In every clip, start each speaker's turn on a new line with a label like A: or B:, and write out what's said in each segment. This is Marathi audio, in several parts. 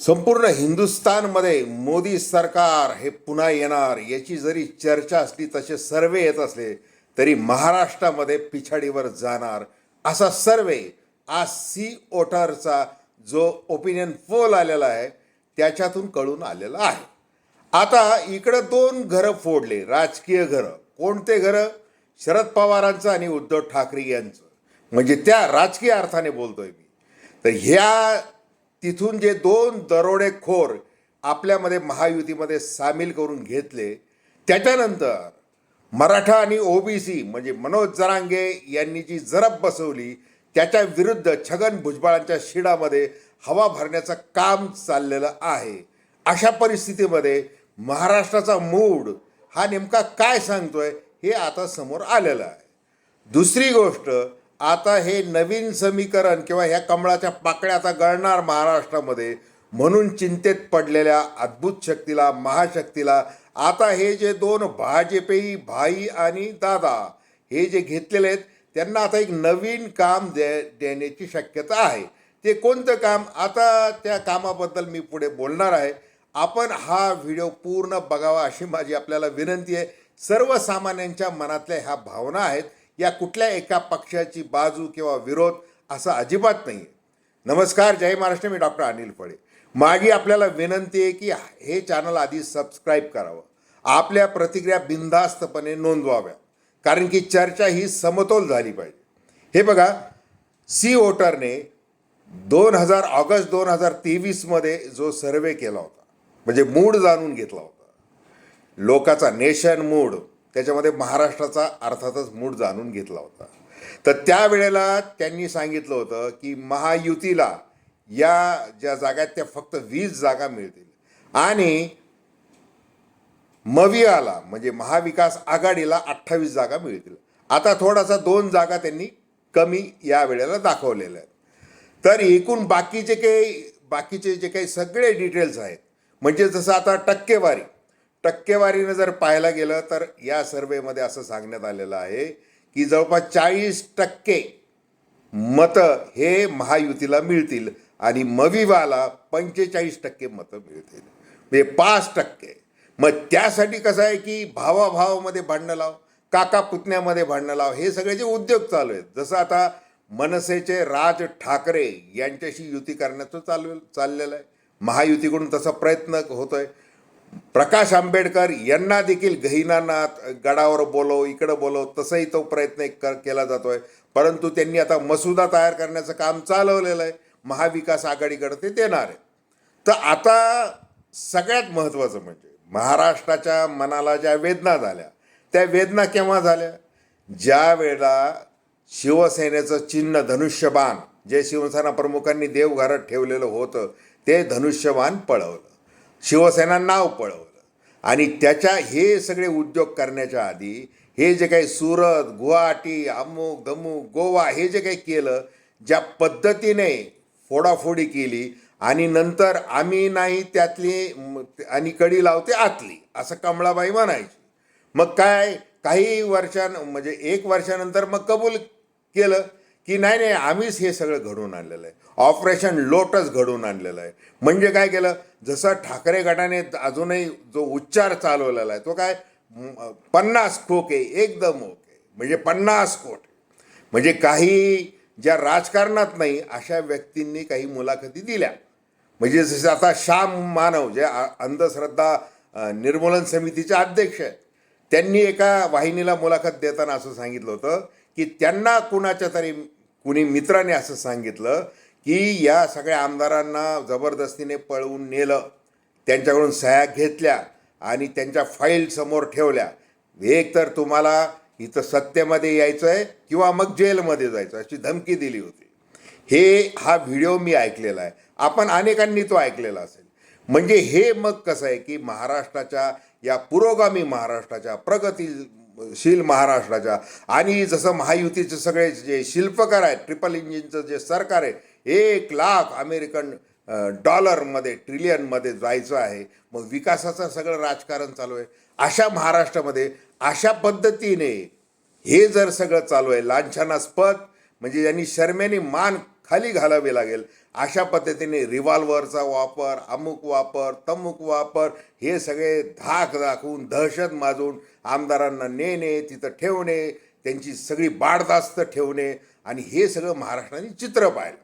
A: संपूर्ण हिंदुस्थानमध्ये मोदी सरकार हे पुन्हा येणार याची जरी चर्चा असली तसे सर्वे येत असले तरी महाराष्ट्रामध्ये पिछाडीवर जाणार असा सर्वे आज सी ओटरचा जो ओपिनियन पोल आलेला आहे त्याच्यातून कळून आलेला आहे. आता इकडं दोन घरं फोडले राजकीय घरं. कोणते घरं? शरद पवारांचं आणि उद्धव ठाकरे यांचं. म्हणजे त्या राजकीय अर्थाने बोलतोय मी. तर ह्या तिथून जे दोन दरोडेखोर आपल्यामध्ये महायुतीमध्ये सामील करून घेतले त्याच्यानंतर मराठा आणि ओबीसी म्हणजे मनोज जरांगे यांनी जी जरब बसवली त्याच्या विरुद्ध छगन भुजबळांच्या शिडामध्ये हवा भरण्याचं काम चाललेलं आहे. अशा परिस्थितीमध्ये महाराष्ट्राचा मूड हा नेमका काय सांगतोय हे आता समोर आलेलं आहे. दुसरी गोष्ट आता हे नवीन समीकरण किंवा ह्या कमळाच्या पाकळ्या आता गळणार महाराष्ट्रामध्ये म्हणून चिंतेत पडलेल्या अद्भुत शक्तीला महाशक्तीला आता हे जे दोन भाजपेयी भाई आणि दादा हे जे घेतलेले आहेत त्यांना आता एक नवीन काम दे देण्याची शक्यता आहे. ते कोणतं काम? आता त्या कामाबद्दल मी पुढे बोलणार आहे. आपण हा व्हिडिओ पूर्ण बघावा अशी माझी आपल्याला विनंती आहे. सर्वसामान्यांच्या मनातल्या ह्या भावना आहेत. या कुठल्या एका पक्षाची बाजू किंवा विरोध असा अजिबात नाही नमस्कार जय महाराष्ट्र मी डॉक्टर अनिल फळे. माझी आपल्याला विनंती आहे की हे चॅनल आधी सबस्क्राईब करावं. आपल्या प्रतिक्रिया बिनधास्तपणे नोंदवाव्या. कारण की चर्चा ही समतोल झाली पाहिजे. हे बघा सी वोटरने दोन हजार ऑगस्ट दोन हजार तेवीसमध्ये जो सर्वे केला होता म्हणजे मूड जाणून घेतला होता. लोकाचा नेशन मूड त्याच्यामध्ये महाराष्ट्राचा अर्थातच मूड जाणून घेतला होता. तर त्यावेळेला त्यांनी सांगितलं होतं की महायुतीला या ज्या जागा त्या फक्त वीस जागा मिळतील. आणि मवियाला म्हणजे महाविकास आघाडीला अठ्ठावीस जागा मिळतील. आता थोडासा दोन जागा त्यांनी कमी या वेळेला दाखवलेल्या आहेत. तर एकूण बाकीचे काही बाकीचे जे काही सगळे डिटेल्स आहेत म्हणजे जसं आता टक्केवारी टक्केवारीनं जर पाहायला गेलं तर या सर्वेमध्ये असं सांगण्यात आलेलं आहे की जवळपास चाळीस टक्के मतं हे महायुतीला मिळतील आणि मविवाला पंचेचाळीस टक्के मतं मिळतील. म्हणजे पाच टक्के. मग त्यासाठी कसं आहे की भावाभावामध्ये भांडणं लाव काका पुतण्यामध्ये भांडणं लाव हे सगळे जे उद्योग चालू आहेत जसं आता मनसेचे राज ठाकरे यांच्याशी युती करण्याचं चालू चाललेलं आहे. महायुतीकडून तसा प्रयत्न होतोय. प्रकाश आंबेडकर यांना देखील गहिनानाथ गडावर बोलव इकडं बोलव तसंही तो प्रयत्न कर केला जातोय. परंतु त्यांनी आता मसुदा तयार करण्याचं काम चालवलेलं आहे. महाविकास आघाडीकडे ते देणार आहे. तर आता सगळ्यात महत्त्वाचं म्हणजे महाराष्ट्राच्या मनाला ज्या वेदना झाल्या त्या वेदना केव्हा झाल्या? ज्या वेळेला शिवसेनेचं चिन्ह धनुष्यबाण जे शिवसेना प्रमुखांनी देवघरात ठेवलेलं होतं ते धनुष्यबाण पळवलं. शिवसेना नाव पळवलं. आणि त्याच्या हे सगळे उद्योग करण्याच्या आधी हे जे काही सुरत गुवाहाटी अमुक दमुक गोवा हे जे काही केलं ज्या पद्धतीने फोडाफोडी केली आणि नंतर आम्ही नाही त्यातली आणि कडी लावते आतली असं कमळाबाई म्हणायची. मग काय काही वर्षां म्हणजे एक वर्षानंतर मग कबूल केलं. की नाही नाही आम्हीच हे सगळं घडवून आणलेलं आहे. ऑपरेशन लोटस घडवून आणलेलं आहे. म्हणजे काय केलं? जसं ठाकरे गटाने अजूनही जो उच्चार चालवलेला आहे तो काय? पन्नास खोके एकदम ओके. म्हणजे पन्नास कोट म्हणजे काही ज्या राजकारणात नाही अशा व्यक्तींनी काही मुलाखती दिल्या. म्हणजे जसं आता श्याम मानव जे अंधश्रद्धा निर्मूलन समितीचे अध्यक्ष आहेत त्यांनी एका वाहिनीला मुलाखत देताना असं सांगितलं होतं की त्यांना कुणाच्या तरी कुणी मित्राने असं सांगितलं की या सगळ्या आमदारांना जबरदस्तीने पळवून नेलं त्यांच्याकडून सह्या घेतल्या आणि त्यांच्या फाईल समोर ठेवल्या. एक तर तुम्हाला इथं सत्तेमध्ये यायचं आहे किंवा मग जेलमध्ये जायचं अशी धमकी दिली होती. हे हा व्हिडिओ मी ऐकलेला आहे. आपण अनेकांनी तो ऐकलेला असेल. म्हणजे हे मग कसं आहे की महाराष्ट्राच्या या पुरोगामी महाराष्ट्राच्या प्रगती शील महाराष्ट्राच्या. आणि जसं महायुतीचे सगळे जे शिल्पकार आहेत ट्रिपल इंजिनचं जे सरकार आहे एक लाख अमेरिकन डॉलरमध्ये ट्रिलियनमध्ये जायचं आहे. मग विकासाचं सगळं राजकारण चालू आहे. अशा महाराष्ट्रामध्ये अशा पद्धतीने हे जर सगळं चालू आहे लांछनास्पद म्हणजे यांनी शर्मेने मान खाली घालावी लागेल. अशा पद्धतीने रिव्हॉल्व्हरचा वापर अमुक वापर तमुक वापर हे सगळे धाक दाखवून दहशत माजून आमदारांना नेणे तिथं ठेवणे त्यांची सगळी बाडदास्त ठेवणे आणि हे सगळं महाराष्ट्राने चित्र पाहिलं.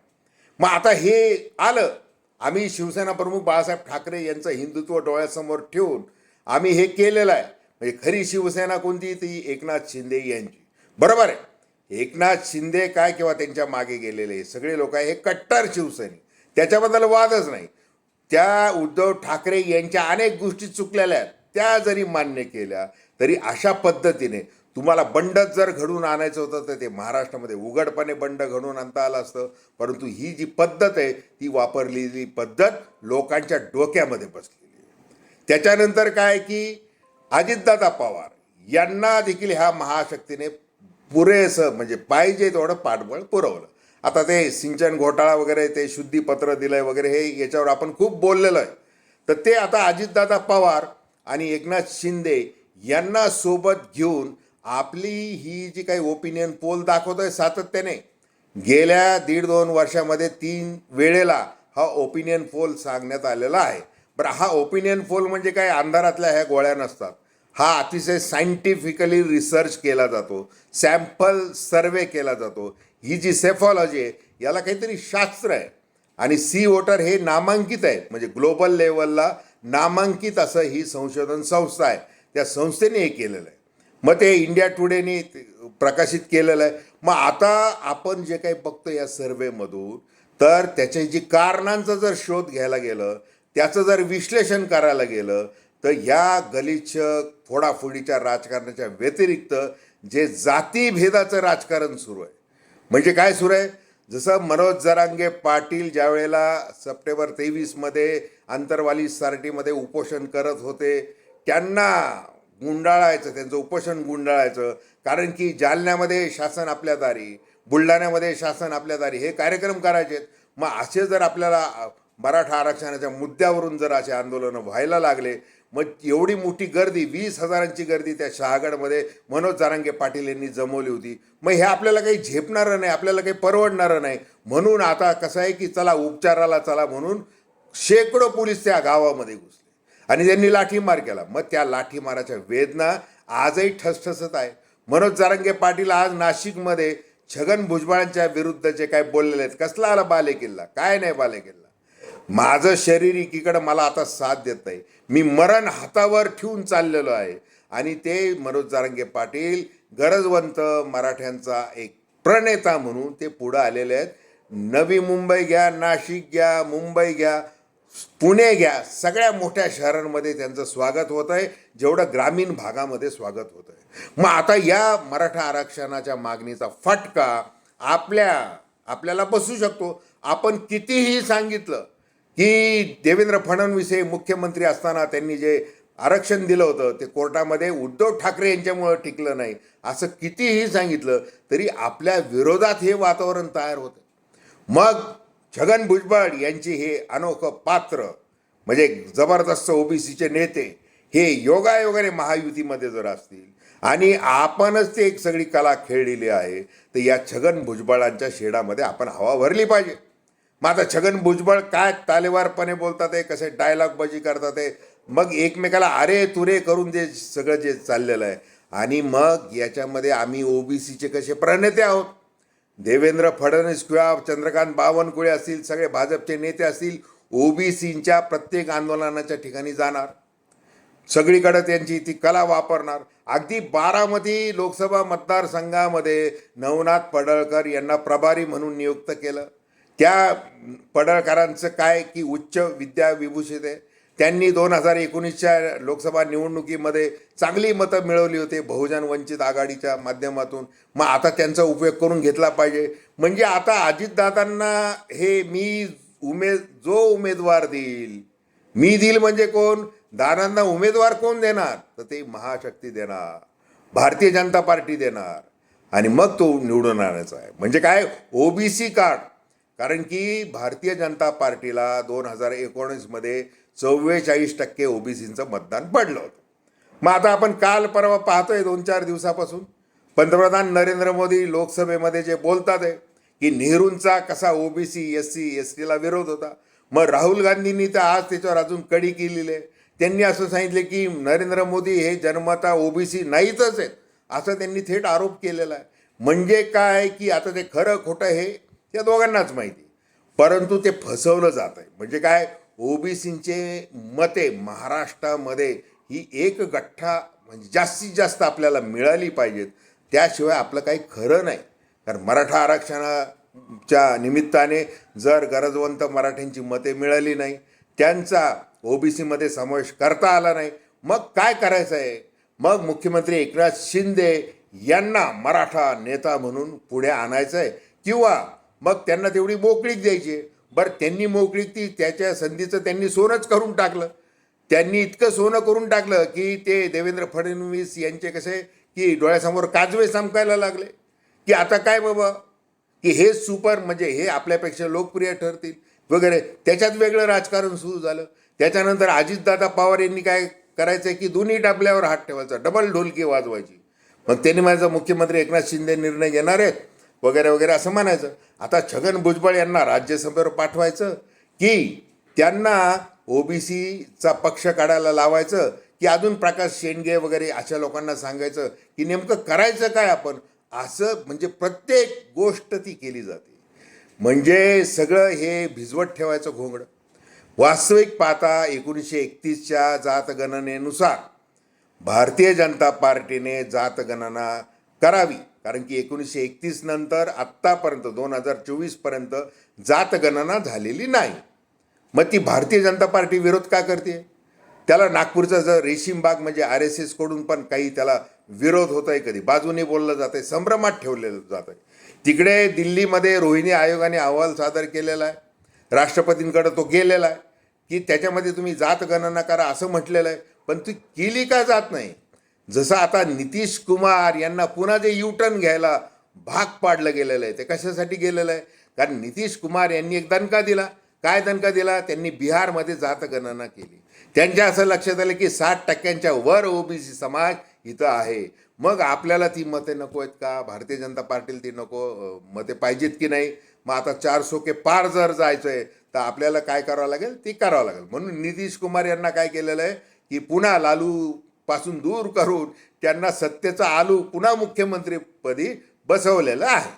A: मग आता हे आलं. आम्ही शिवसेना प्रमुख बाळासाहेब ठाकरे यांचं हिंदुत्व डोळ्यासमोर ठेवून आम्ही हे केलेलं आहे. म्हणजे खरी शिवसेना कोणती? ती एकनाथ शिंदे यांची. बरोबर आहे? एकनाथ शिंदे काय किंवा त्यांच्या मागे गेलेले सगळे लोक आहे हे कट्टर शिवसैनिक त्याच्याबद्दल वादच नाही. त्या उद्धव ठाकरे यांच्या अनेक गोष्टी चुकलेल्या आहेत. त्या जरी मान्य केल्या तरी अशा पद्धतीने तुम्हाला बंडच जर घडून आणायचं होतं तर ते महाराष्ट्रामध्ये उघडपणे बंड घडून आणता आलं असतं. परंतु ही जी पद्धत आहे ती वापरलेली पद्धत लोकांच्या डोक्यामध्ये बसलेली आहे. त्याच्यानंतर काय की अजितदादा पवार यांना देखील ह्या महाशक्तीने पुरेसं म्हणजे पाहिजे तेवढं पाठबळ पुरवलं. आता ते सिंचन घोटाळा वगैरे ते शुद्धीपत्र दिलंय वगैरे हे याच्यावर आपण खूप बोललेलं आहे. तर ते आता अजितदादा पवार आणि एकनाथ शिंदे यांना सोबत घेऊन आपली ही जी काही ओपिनियन पोल आहे सातत्याने गेल्या दीड दोन वर्षामध्ये तीन वेळेला हा ओपिनियन पोल सांगण्यात आलेला आहे. बरं हा ओपिनियन पोल म्हणजे काय? अंधारातल्या ह्या गोळ्या नसतात. हा अतिशय सायंटिफिकली रिसर्च केला जातो सॅम्पल सर्वे केला जातो. ही जी सेफॉलॉजी आहे याला काहीतरी शास्त्र आहे. आणि सी वॉटर हे नामांकित आहे. म्हणजे ग्लोबल लेवलला नामांकित असं ही संशोधन संस्था आहे. त्या संस्थेने हे केलेलं आहे. मग ते इंडिया टुडेने प्रकाशित केलेलं आहे. मग आता आपण जे काही बघतो या सर्वेमधून तर त्याच्या जी कारणांचा जर शोध घ्यायला गेलं त्याचं जर विश्लेषण करायला गेलं तर या गलिच्छ फोडाफोडीच्या राजकारणाच्या व्यतिरिक्त जे जातीभेदाचं राजकारण सुरू आहे. म्हणजे काय सुरू आहे? जसं मनोज जरांगे पाटील ज्या वेळेला सप्टेंबर तेवीसमध्ये आंतरवाली सार्टीमध्ये उपोषण करत होते त्यांना गुंडाळायचं त्यांचं उपोषण गुंडाळायचं. कारण की जालन्यामध्ये शासन आपल्या दारी बुलढाण्यामध्ये शासन आपल्या दारी हे कार्यक्रम करायचे मग असे जर आपल्याला मराठा आरक्षणाच्या मुद्द्यावरून जर असे आंदोलनं व्हायला लागले मग एवढी मोठी गर्दी वीस हजारांची गर्दी त्या शहागडमध्ये. मनोज जारांगे पाटील यांनी जमवली होती. मग हे आपल्याला काही झेपणारं नाही आपल्याला काही परवडणारं नाही. म्हणून आता कसं आहे की चला उपचाराला चला म्हणून शेकडो पोलीस त्या गावामध्ये घुसले. आणि त्यांनी लाठीमार केला. मग त्या लाठीमाराच्या वेदना आजही ठसठसत आहे. मनोज जारंगे पाटील आज नाशिकमध्ये छगन भुजबळांच्या विरुद्ध जे काय बोललेले आहेत कसला आला बालेकिल्ला? काय नाही बालेकिल्ला? माझं शरीर एकीकडं मला आता साथ देत नाही. मी मरण हातावर ठेवून चाललेलो आहे. आणि ते मनोज जारंगे पाटील गरजवंत मराठ्यांचा एक प्रणेता म्हणून ते पुढं आलेले आहेत. नवी मुंबई घ्या नाशिक घ्या मुंबई घ्या पुणे घ्या. सगळ्या मोठ्या शहरांमध्ये त्यांचं स्वागत होत आहे. जेवढं ग्रामीण भागामध्ये स्वागत होत आहे. मग आता या मराठा आरक्षणाच्या मागणीचा फटका आपल्या आपल्याला बसू शकतो. आपण कितीही सांगितलं की देवेंद्र फडणवीस हे मुख्यमंत्री असताना त्यांनी जे आरक्षण दिलं होतं ते कोर्टामध्ये उद्धव ठाकरे यांच्यामुळं टिकलं नाही असं कितीही सांगितलं तरी आपल्या विरोधात हे वातावरण तयार होतं. मग छगन भुजबळ यांची हे अनोखं पात्र म्हणजे जबरदस्त ओबीसीचे नेते हे योगायोगाने महायुतीमध्ये जर असतील आणि आपणच ते एक सगळी कला खेळलेली आहे तर या छगन भुजबळांच्या शेडामध्ये आपण हवा भरली पाहिजे. मग आता छगन भुजबळ काय तालेवारपणे बोलतात आहे कसे डायलॉगबाजी करतात आहे मग एकमेकाला अरे तुरे करून जे सगळं जे चाललेलं आहे. आणि मग याच्यामध्ये आम्ही ओबीसीचे कसे प्रणेते आहोत. देवेंद्र फडणवीस किंवा चंद्रकांत बावनकुळे असतील सगळे भाजपचे नेते असतील ओबीसींच्या प्रत्येक आंदोलनाच्या ठिकाणी जाणार. सगळीकडे त्यांची ती कला वापरणार. अगदी बारामती लोकसभा मतदारसंघामध्ये नवनाथ पडळकर यांना प्रभारी म्हणून नियुक्त केलं. त्या पडळकरांचं काय की उच्च विद्या विभूषित आहे? त्यांनी दोन हजार एकोणीसच्या लोकसभा निवडणुकीमध्ये चांगली मतं मिळवली होती बहुजन वंचित आघाडीच्या माध्यमातून. मग आता त्यांचा उपयोग करून घेतला पाहिजे. म्हणजे आता अजितदादांना हे मी उमेद जो उमेदवार देईल मी देईल म्हणजे कोण? दादांना उमेदवार कोण देणार? तर ते महाशक्ती देणार भारतीय जनता पार्टी देणार. आणि मग तो निवडून आणायचा आहे. म्हणजे काय? OBC card. कारण की भारतीय जनता पार्टीला दोन हजार एकोणीसमध्ये चव्वेचाळीस टक्के ओबीसीचं मतदान पडलं होतं. मग आता आपण काल परवा पाहतोय दोन चार दिवसापासून. पंतप्रधान नरेंद्र मोदी लोकसभेमध्ये जे बोलतात आहे की नेहरूंचा कसा ओबीसी एस सी एस टीला विरोध होता. मग राहुल गांधींनी तर आज त्याच्यावर अजून कडी केलेली आहे. त्यांनी असं सांगितलं की नरेंद्र मोदी हे जन्मता ओबीसी नाहीतच आहेत. असं त्यांनी थेट आरोप केलेला आहे. म्हणजे काय की आता ते खरं खोटं हे त्या दोघांनाच माहिती. परंतु ते फसवलं जात आहे म्हणजे काय? ओबीसींचे मते महाराष्ट्रामध्ये ही एक गठ्ठा म्हणजे जास्तीत जास्त आपल्याला मिळाली पाहिजेत. त्याशिवाय आपलं काही खरं नाही. कारण मराठा आरक्षणाच्या निमित्ताने जर गरजवंत मराठ्यांची मते मिळाली नाही त्यांचा ओबीसीमध्ये समावेश करता आला नाही मग काय करायचं आहे? मग मुख्यमंत्री एकनाथ शिंदे यांना मराठा नेता म्हणून पुढे आणायचं आहे. किंवा मग त्यांना तेवढी मोकळीक द्यायची. बरं त्यांनी मोकळीक ती त्याच्या संधीचं त्यांनी सोनंच करून टाकलं. त्यांनी इतकं सोनं करून टाकलं की ते देवेंद्र फडणवीस यांचे कसे की डोळ्यासमोर काजवे चमकायला लागले. की आता काय बाबा? की हे सुपर म्हणजे हे आपल्यापेक्षा लोकप्रिय ठरतील. वगैरे त्याच्यात वेगळं राजकारण सुरू झालं. त्याच्यानंतर अजितदादा पवार यांनी काय करायचं की दोन्ही टापल्यावर हात ठेवायचा डबल ढोलकी वाजवायची. मग त्यांनी माझा मुख्यमंत्री एकनाथ शिंदे निर्णय घेणार आहेत. वगैरे वगैरे असं म्हणायचं. आता छगन भुजबळ यांना राज्यसभेवर पाठवायचं की त्यांना ओबीसीचा पक्ष काढायला लावायचं की अजून प्रकाश शेंडगे वगैरे अशा लोकांना सांगायचं की नेमकं करायचं काय आपण? असं म्हणजे प्रत्येक गोष्ट ती केली जाते. म्हणजे सगळं हे भिजवत ठेवायचं घोंगडं. वास्तविक पाहता एकोणीसशे एकतीसच्या जातगणनेनुसार भारतीय जनता पार्टीने जातगणना करावी. कारण की एकोणीसशे एकतीस नंतर आत्तापर्यंत दोन हजार चोवीसपर्यंत जातगणना झालेली नाही. मग ती भारतीय जनता पार्टी विरोध का करते? त्याला नागपूरचा जर रेशीम बाग म्हणजे आर एस एसकडून पण काही त्याला विरोध होत आहे कधी? बाजूने बोललं जात आहे संभ्रमात ठेवलेलं जात आहे तिकडे दिल्लीमध्ये रोहिणी आयोगाने अहवाल सादर केलेला आहे. राष्ट्रपतींकडे तो गेलेला आहे. की त्याच्यामध्ये तुम्ही जात गणना करा असं म्हटलेलं आहे. पण ती केली का जात नाही? जसं आता नितीश कुमार यांना पुन्हा जे युटर्न घ्यायला भाग पाडलं गेलेलं आहे ते कशासाठी गेलेलं आहे? कारण नितीश कुमार यांनी एक दणका दिला. काय दणका दिला? त्यांनी बिहारमध्ये जात गणना केली. त्यांच्या असं लक्षात आलं की साठ टक्क्यांच्या वर ओबीसी समाज इथं आहे. मग आपल्याला ती मते नको आहेत का? भारतीय जनता पार्टीला ती नको मते पाहिजेत की नाही? मग आता चार सोके पार जर जायचं आहे तर आपल्याला काय करावं लागेल? ते करावं लागेल. म्हणून नितीश कुमार यांना काय केलेलं आहे? की पुन्हा लालू पासून दूर करून त्यांना सत्तेचा आलू पुन्हा मुख्यमंत्रीपदी बसवलेलं आहे.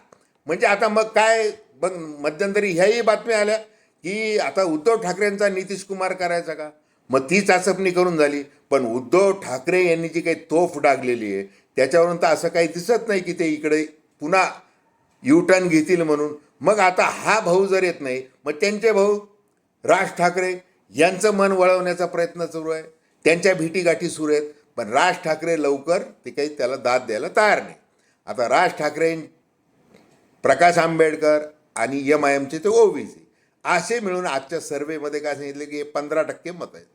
A: म्हणजे आता मग काय मग मध्यंतरी ह्याही बातम्या आल्या की आता उद्धव ठाकरेंचा नितीश कुमार करायचा का? मग ती चाचपणी करून झाली. पण उद्धव ठाकरे यांनी जी काही तोफ डागलेली आहे त्याच्यावरून तर असं काही दिसत नाही की ते इकडे पुन्हा युटर्न घेतील म्हणून. मग आता हा भाऊ जर येत नाही मग त्यांचे भाऊ राज ठाकरे यांचं मन वळवण्याचा प्रयत्न सुरू आहे. त्यांच्या भेटीगाठी सुरू आहेत. पण राज ठाकरे लवकर ते काही त्याला दाद द्यायला तयार नाही. आता राज ठाकरे प्रकाश आंबेडकर आणि एम आय एमचे ते ओबीसी असे मिळून आजच्या सर्वेमध्ये काय सांगितलं की हे पंधरा टक्के मत आहेत.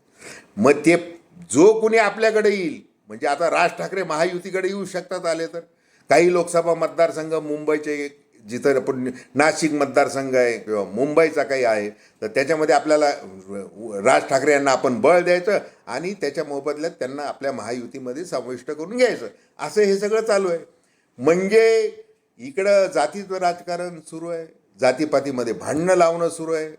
A: मग ते जो कुणी आपल्याकडे येईल म्हणजे आता राज ठाकरे महायुतीकडे येऊ शकतात आले तर. काही लोकसभा मतदारसंघ मुंबईचे जिथं आपण नाशिक मतदारसंघ आहे किंवा मुंबईचा काही आहे तर त्याच्यामध्ये आपल्याला राज ठाकरे यांना आपण बळ द्यायचं आणि त्याच्या मोबदल्यात त्यांना आपल्या महायुतीमध्ये समाविष्ट करून घ्यायचं. असं हे सगळं चालू आहे. म्हणजे इकडं जातीचं राजकारण सुरू आहे. जातीपातीमध्ये भांडणं लावणं सुरू आहे.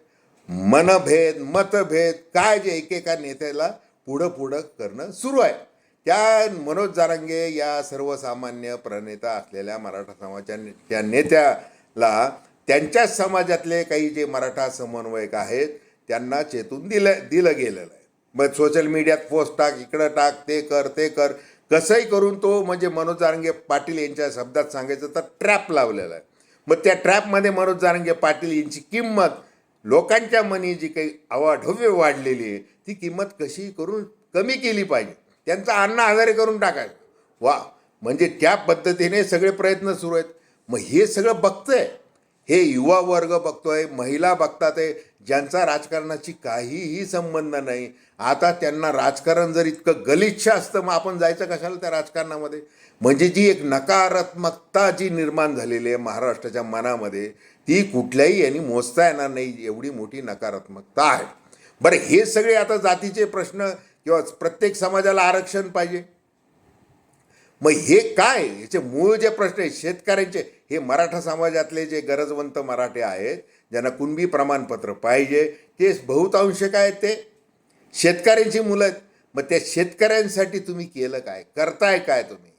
A: मनभेद मतभेद काय जे एकेका नेत्याला पुढं पुढं करणं सुरू आहे. त्या मनोज जारांगे या सर्वसामान्य प्रणेता असलेल्या मराठा समाजाच्या त्या नेत्याला त्यांच्याच समाजातले काही जे मराठा समन्वयक आहेत त्यांना चेतून दिलं दिलं गेलेलं आहे. मग सोशल मीडियात पोस्ट टाक इकडं टाक ते कर ते कर. कसंही करून तो म्हणजे मनोज जारंगे पाटील यांच्या शब्दात सांगायचं तर ट्रॅप लावलेला आहे. मग त्या ट्रॅपमध्ये मनोज जारंगे पाटील यांची किंमत लोकांच्या मनी जी काही अवाढव्य वाढलेली आहे ती किंमत कशी करून कमी केली पाहिजे? त्यांचा अन्न आजारी करून टाकायचं. वा म्हणजे त्या पद्धतीने सगळे प्रयत्न सुरू आहेत. मग हे सगळं बघतंय. हे युवा वर्ग बघतोय महिला बघतात आहे ज्यांचा राजकारणाची काहीही संबंध नाही. आता त्यांना राजकारण जर इतकं गलिच्छ असतं मग आपण जायचं कशाला त्या राजकारणामध्ये? म्हणजे जी एक नकारात्मकता जी निर्माण झालेली आहे महाराष्ट्राच्या मनामध्ये ती कुठल्याही यांनी मोजता येणार नाही एवढी मोठी नकारात्मकता आहे. बरं हे सगळे आता जातीचे प्रश्न किंवा प्रत्येक समाजाला आरक्षण पाहिजे. मग हे काय? याचे मूळ जे प्रश्न आहेत शेतकऱ्यांचे हे मराठा समाजातले जे गरजवंत मराठे आहेत ज्यांना कुणबी प्रमाणपत्र पाहिजे ते बहुतांश काय आहेत ते? शेतकऱ्यांची मुलं आहेत. मग त्या शेतकऱ्यांसाठी तुम्ही केलं काय? करताय काय तुम्ही?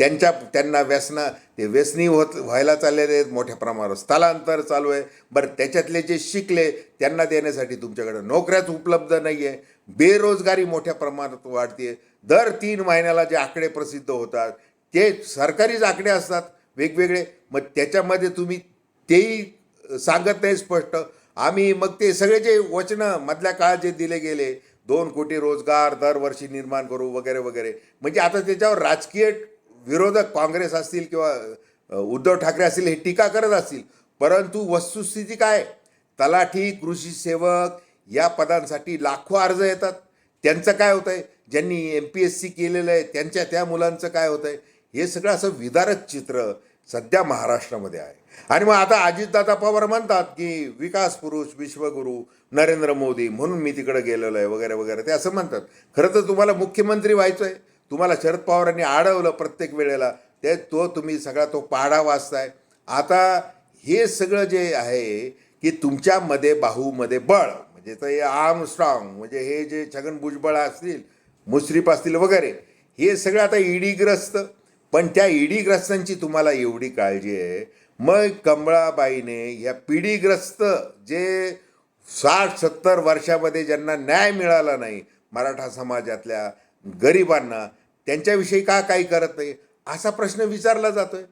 A: त्यांच्या त्यांना व्यसनं ते व्यसनी होत व्हायला चाललेले आहेत मोठ्या प्रमाणावर. स्थलांतर चालू आहे. बरं त्याच्यातले जे शिकले त्यांना देण्यासाठी तुमच्याकडे नोकऱ्याच उपलब्ध नाही आहे बेरोजगारी मोठ्या प्रमाणात वाढते दर तीन महिन्याला जे आकडे प्रसिद्ध होतात ते सरकारीच आकडे असतात वेगवेगळे. मग त्याच्यामध्ये तुम्ही तेही सांगत नाही स्पष्ट. आम्ही मग ते सगळे जे वचनं मधल्या काळात जे दिले गेले दोन कोटी रोजगार दरवर्षी निर्माण करू वगैरे वगैरे. म्हणजे आता त्याच्यावर राजकीय विरोधक काँग्रेस असतील किंवा उद्धव ठाकरे असतील हे टीका करत असतील परंतु वस्तुस्थिती काय? तलाठी कृषी सेवक या पदांसाठी लाखो अर्ज येतात. त्यांचं काय होतं आहे ज्यांनी एम पी एस सी केलेलं आहे त्यांच्या त्या मुलांचं काय होतं आहे हे सगळं असं विदारक चित्र सध्या महाराष्ट्रामध्ये आहे. आणि मग आता अजितदादा पवार म्हणतात की विकास पुरुष विश्वगुरू नरेंद्र मोदी म्हणून मी तिकडे गेलेलो आहे वगैरे वगैरे ते असं म्हणतात. खरं तर तुम्हाला मुख्यमंत्री व्हायचं आहे तुम्हाला शरद पवारांनी अडवलं प्रत्येक वेळेला. ते तो तुम्ही सगळा तो पाढा वाचताय. आता हे सगळं जे आहे की तुमच्यामध्ये बाहूमध्ये बळ म्हणजे तर हे आर्म स्ट्रॉंग म्हणजे हे जे छगन भुजबळ असतील मुश्रीफ असतील वगैरे हे सगळं आता ईडीग्रस्त. पण त्या ईडीग्रस्तांची तुम्हाला एवढी काळजी आहे. मग कमळाबाईने या पिढीग्रस्त जे साठ सत्तर वर्षामध्ये ज्यांना न्याय मिळाला नाही मराठा समाजातल्या गरिबांना त्यांच्याविषयी का काही करत नाही? असा प्रश्न विचारला जातोय.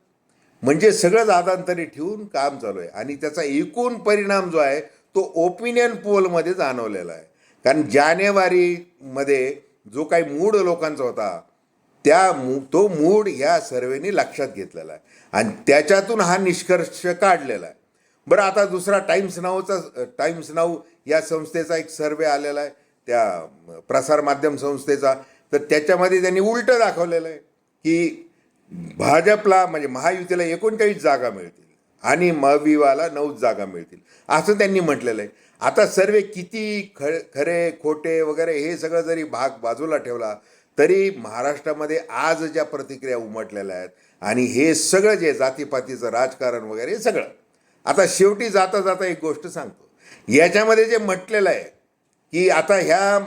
A: म्हणजे सगळं दादांतरी ठेवून काम चालू आहे. आणि त्याचा एकूण परिणाम जो आहे तो ओपिनियन पोलमध्ये जाणवलेला आहे. कारण जानेवारीमध्ये जो काही मूड लोकांचा होता त्या मू तो मूड ह्या सर्वेनी लक्षात घेतलेला आहे. आणि त्याच्यातून हा निष्कर्ष काढलेला आहे. बरं आता दुसरा टाईम्स नावचा टाइम्स नाव या संस्थेचा एक सर्वे आलेला आहे. त्या प्रसारमाध्यम संस्थेचा. तर त्याच्यामध्ये त्यांनी उलटं दाखवलेलं आहे की भाजपला म्हणजे महायुतीला एकोणचाळीस जागा मिळतील आणि मविवाला नऊ जागा मिळतील. असं त्यांनी म्हटलेलं आहे. आता सर्वे किती ख खरे खोटे वगैरे हे सगळं जरी भाग बाजूला ठेवला तरी महाराष्ट्रामध्ये आज ज्या प्रतिक्रिया उमटलेल्या आहेत आणि हे सगळं जे जातीपातीचं राजकारण वगैरे हे सगळं. आता शेवटी जाता जाता एक गोष्ट सांगतो. याच्यामध्ये जे म्हटलेलं आहे की आता ह्या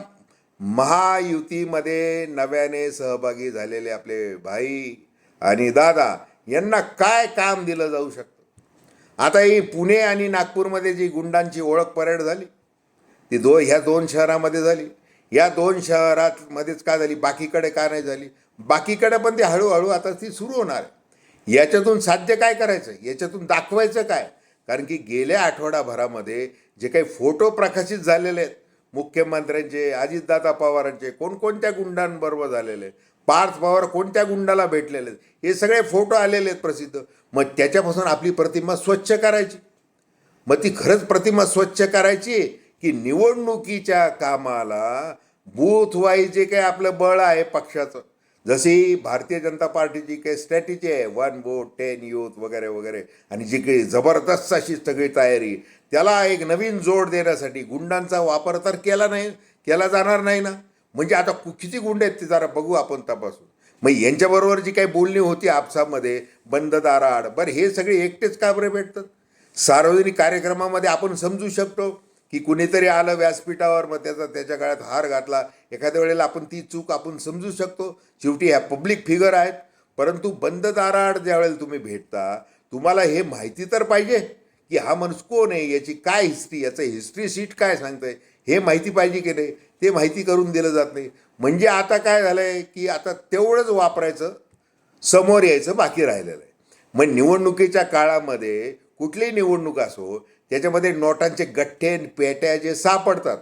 A: महायुतीमध्ये नव्याने सहभागी झालेले आपले भाई आणि दादा यांना काय काम दिलं जाऊ शकतं? आता ही पुणे आणि नागपूरमध्ये जी गुंडांची ओळख परेड झाली ती दो ह्या दोन शहरामध्ये झाली. या दोन शहरात मध्येच का झाली? बाकीकडे का नाही झाली? बाकीकडे पण ती हळूहळू आता ती सुरू होणार आहे. याच्यातून साध्य काय करायचं? याच्यातून दाखवायचं काय? कारण की गेल्या आठवडाभरामध्ये जे काही फोटो प्रकाशित झालेले आहेत मुख्यमंत्र्यांचे अजितदादा पवारांचे कोणकोणत्या गुंडांबरोबर झालेले आहेत, पार्थ पवार कोणत्या गुंडाला भेटलेले आहेत? हे सगळे फोटो आलेले आहेत प्रसिद्ध. मग त्याच्यापासून आपली प्रतिमा स्वच्छ करायची. मग ती खरंच प्रतिमा स्वच्छ करायची की निवडणुकीच्या कामाला बूथ वाईज जे काही आपलं बळ आहे पक्षाचं. जशी भारतीय जनता पार्टीची काही स्ट्रॅटेजी आहे वन वोट टेन युथ वगैरे वगैरे. आणि जी काही जबरदस्त अशी सगळी तयारी त्याला एक नवीन जोड देण्यासाठी गुंडांचा वापर तर केला नाही केला जाणार नाही ना. म्हणजे आता किती गुंड आहेत ते जरा बघू आपण तपासून. मग यांच्याबरोबर जी काही बोलणी होती आपसामध्ये बंद दाराआड बरं हे सगळे एकटेच का बरे भेटतात? सार्वजनिक कार्यक्रमामध्ये आपण समजू शकतो की कुणीतरी आलं व्यासपीठावर मग त्याचा त्याच्या काळात हार घातला. एखाद्या वेळेला आपण ती चूक आपण समजू शकतो. शेवटी ह्या पब्लिक फिगर आहेत. परंतु बंद दाराआड ज्यावेळेला तुम्ही भेटता तुम्हाला हे माहिती तर पाहिजे. की हा माणूस कोण आहे? याची काय हिस्ट्री याचं हिस्ट्री शीट काय सांगतंय? हे माहिती पाहिजे की नाही? ते माहिती करून दिलं जात नाही. म्हणजे आता काय झालं आहे की आता तेवढंच वापरायचं समोर यायचं बाकी राहिलेलं आहे. मग निवडणुकीच्या काळामध्ये कुठलीही निवडणूक असो त्याच्यामध्ये नोटांचे गठ्ठे आणि पेट्या जे सापडतात.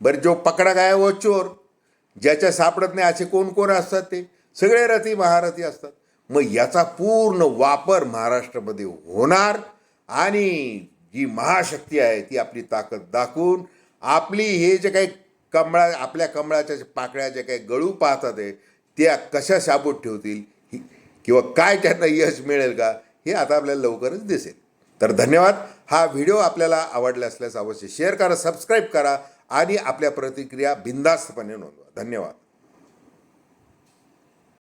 A: बरं जो पकडा काय व चोर ज्याच्या सापडत नाही असे कोण कोण असतात ते? सगळे रथी महारथी असतात. मग याचा पूर्ण वापर महाराष्ट्रामध्ये होणार आणि जी महाशक्ती आहे ती आपली ताकद दाखवून आपली हे जे काही कमळा आपल्या कमळाच्या पाकळ्या जे काही गळू पाहतात आहे त्या कशा शाबूत ठेवतील? ही- किंवा काय त्यांना यश मिळेल का? हे आता आपल्याला लवकरच दिसेल. तर धन्यवाद. हा व्हिडिओ आपल्याला आवडला असल्यास अवश्य शेअर करा सबस्क्राईब करा आणि आपल्या प्रतिक्रिया बिंदास्तपणे नोंदवा. धन्यवाद.